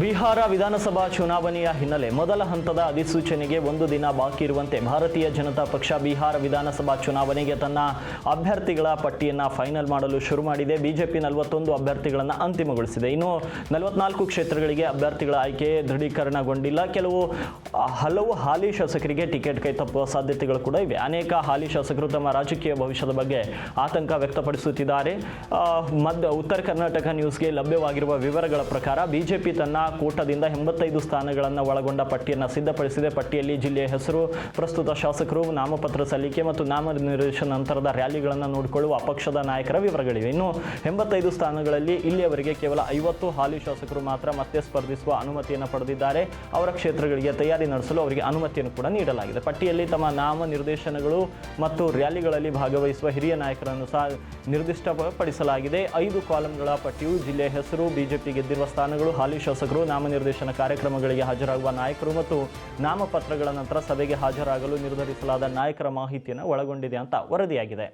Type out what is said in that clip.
ಬಿಹಾರ ವಿಧಾನಸಭಾ ಚುನಾವಣೆಯ ಹಿನ್ನೆಲೆ ಮೊದಲ ಹಂತದ ಅಧಿಸೂಚನೆಗೆ ಒಂದು ದಿನ ಬಾಕಿ ಇರುವಂತೆ ಭಾರತೀಯ ಜನತಾ ಪಕ್ಷ ಬಿಹಾರ ವಿಧಾನಸಭಾ ಚುನಾವಣೆಗೆ ತನ್ನ ಅಭ್ಯರ್ಥಿಗಳ ಪಟ್ಟಿಯನ್ನು ಫೈನಲ್ ಮಾಡಲು ಶುರು ಮಾಡಿದೆ. ಬಿಜೆಪಿ ನಲವತ್ತೊಂದು ಅಭ್ಯರ್ಥಿಗಳನ್ನು ಅಂತಿಮಗೊಳಿಸಿದೆ. ಇನ್ನು ನಲವತ್ನಾಲ್ಕು ಕ್ಷೇತ್ರಗಳಿಗೆ ಅಭ್ಯರ್ಥಿಗಳ ಆಯ್ಕೆ ದೃಢೀಕರಣಗೊಂಡಿಲ್ಲ. ಕೆಲವು ಹಲವು ಹಾಲಿ ಶಾಸಕರಿಗೆ ಟಿಕೆಟ್ ಕೈ ತಪ್ಪುವ ಸಾಧ್ಯತೆಗಳು ಕೂಡ ಇವೆ. ಅನೇಕ ಹಾಲಿ ಶಾಸಕರು ತಮ್ಮ ರಾಜಕೀಯ ಭವಿಷ್ಯದ ಬಗ್ಗೆ ಆತಂಕ ವ್ಯಕ್ತಪಡಿಸುತ್ತಿದ್ದಾರೆ. ಮಧ್ಯ ಉತ್ತರ ಕರ್ನಾಟಕ ನ್ಯೂಸ್ಗೆ ಲಭ್ಯವಾಗಿರುವ ವಿವರಗಳ ಪ್ರಕಾರ ಬಿಜೆಪಿ ತನ್ನ ಕೂಟದಿಂದ ಎಂಬತ್ತೈದು ಸ್ಥಾನಗಳನ್ನು ಒಳಗೊಂಡ ಪಟ್ಟಿಯನ್ನು ಸಿದ್ಧಪಡಿಸಿದೆ. ಪಟ್ಟಿಯಲ್ಲಿ ಜಿಲ್ಲೆಯ ಹೆಸರು, ಪ್ರಸ್ತುತ ಶಾಸಕರು, ನಾಮಪತ್ರ ಸಲ್ಲಿಕೆ ಮತ್ತು ನಾಮನಿರ್ದೇಶನ ನಂತರದ ರ್ಯಾಲಿಗಳನ್ನು ನೋಡಿಕೊಳ್ಳುವ ಪಕ್ಷದ ನಾಯಕರ ವಿವರಗಳಿವೆ. ಇನ್ನು ಎಂಬತ್ತೈದು ಸ್ಥಾನಗಳಲ್ಲಿ ಇಲ್ಲಿಯವರೆಗೆ ಕೇವಲ ಐವತ್ತು ಹಾಲಿ ಶಾಸಕರು ಮಾತ್ರ ಮತ್ತೆ ಸ್ಪರ್ಧಿಸುವ ಅನುಮತಿಯನ್ನು ಪಡೆದಿದ್ದಾರೆ. ಅವರ ಕ್ಷೇತ್ರಗಳಿಗೆ ತಯಾರಿ ನಡೆಸಲು ಅವರಿಗೆ ಅನುಮತಿಯನ್ನು ಕೂಡ ನೀಡಲಾಗಿದೆ. ಪಟ್ಟಿಯಲ್ಲಿ ತಮ್ಮ ನಾಮ ನಿರ್ದೇಶನಗಳು ಮತ್ತು ರ್ಯಾಲಿಗಳಲ್ಲಿ ಭಾಗವಹಿಸುವ ಹಿರಿಯ ನಾಯಕರನ್ನು ಸಹ ನಿರ್ದಿಷ್ಟಪಡಿಸಲಾಗಿದೆ. ಐದು ಕಾಲಂಗಳ ಪಟ್ಟಿಯು ಜಿಲ್ಲೆಯ ಹೆಸರು, ಬಿಜೆಪಿ ಗೆದ್ದಿರುವ ಸ್ಥಾನಗಳು, ಹಾಲಿ ಶಾಸಕರು ನಾಮನಿರ್ದೇಶನ ಕಾರ್ಯಕ್ರಮಗಳಿಗೆ ಹಾಜರಾಗುವ ನಾಯಕರು ಮತ್ತು ನಾಮಪತ್ರಗಳ ನಂತರ ಸಭೆಗೆ ಹಾಜರಾಗಲು ನಿರ್ಧರಿಸಲಾದ ನಾಯಕರ ಮಾಹಿತಿಯನ್ನು ಒಳಗೊಂಡಿದೆ ಅಂತ ವರದಿಯಾಗಿದೆ.